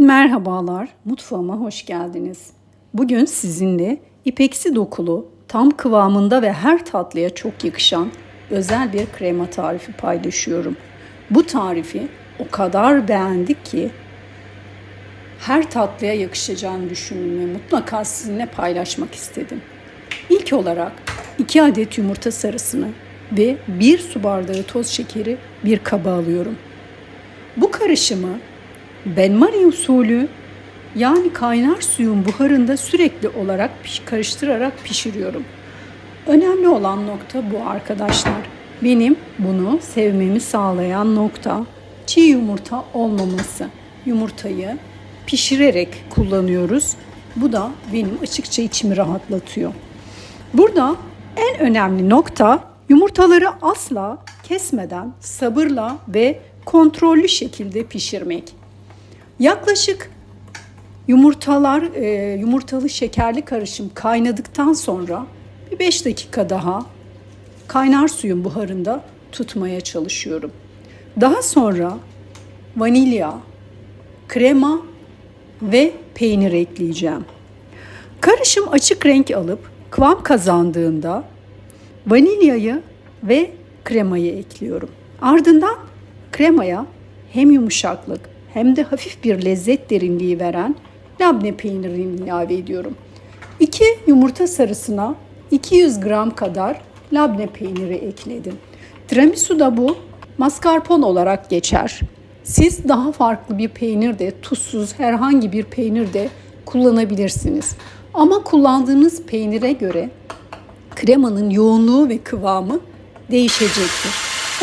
Merhabalar, mutfağıma hoş geldiniz. Bugün sizinle ipeksi dokulu, tam kıvamında ve her tatlıya çok yakışan özel bir krema tarifi paylaşıyorum. Bu tarifi o kadar beğendik ki her tatlıya yakışacağını düşündüm ve mutlaka sizinle paylaşmak istedim. İlk olarak 2 adet yumurta sarısını ve 1 su bardağı toz şekeri bir kaba alıyorum. Bu karışımı benmari usulü yani kaynar suyun buharında sürekli olarak karıştırarak pişiriyorum. Önemli olan nokta bu arkadaşlar. Benim bunu sevmemi sağlayan nokta çiğ yumurta olmaması. Yumurtayı pişirerek kullanıyoruz. Bu da benim açıkça içimi rahatlatıyor. Burada en önemli nokta yumurtaları asla kesmeden sabırla ve kontrollü şekilde pişirmek. Yaklaşık yumurtalar, e, yumurtalı şekerli karışım kaynadıktan sonra bir 5 dakika daha kaynar suyun buharında tutmaya çalışıyorum. Daha sonra vanilya, krema ve peynir ekleyeceğim. Karışım açık renk alıp kıvam kazandığında vanilyayı ve kremayı ekliyorum. Ardından kremaya hem yumuşaklık hem de hafif bir lezzet derinliği veren labne peynirini ilave ediyorum. 2 yumurta sarısına 200 gram kadar labne peyniri ekledim. Tiramisu da bu mascarpone olarak geçer. Siz daha farklı bir peynir de tuzsuz herhangi bir peynir de kullanabilirsiniz. Ama kullandığınız peynire göre kremanın yoğunluğu ve kıvamı değişecektir.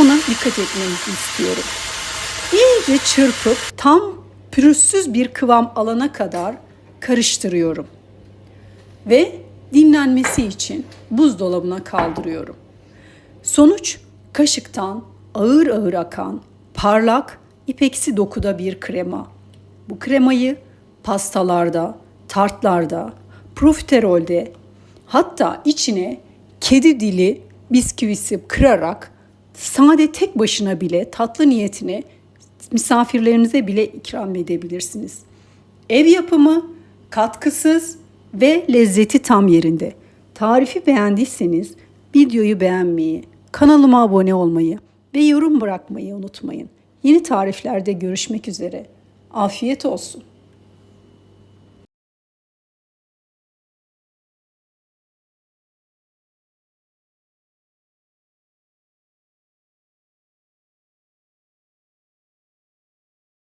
Ona dikkat etmenizi istiyorum. İyice çırpıp tam pürüzsüz bir kıvam alana kadar karıştırıyorum. Ve dinlenmesi için buzdolabına kaldırıyorum. Sonuç kaşıktan ağır ağır akan parlak ipeksi dokuda bir krema. Bu kremayı pastalarda, tartlarda, profiterolde hatta içine kedi dili bisküvisi kırarak sade tek başına bile tatlı niyetine misafirlerinize bile ikram edebilirsiniz. Ev yapımı, katkısız ve lezzeti tam yerinde. Tarifi beğendiyseniz videoyu beğenmeyi, kanalıma abone olmayı ve yorum bırakmayı unutmayın. Yeni tariflerde görüşmek üzere. Afiyet olsun.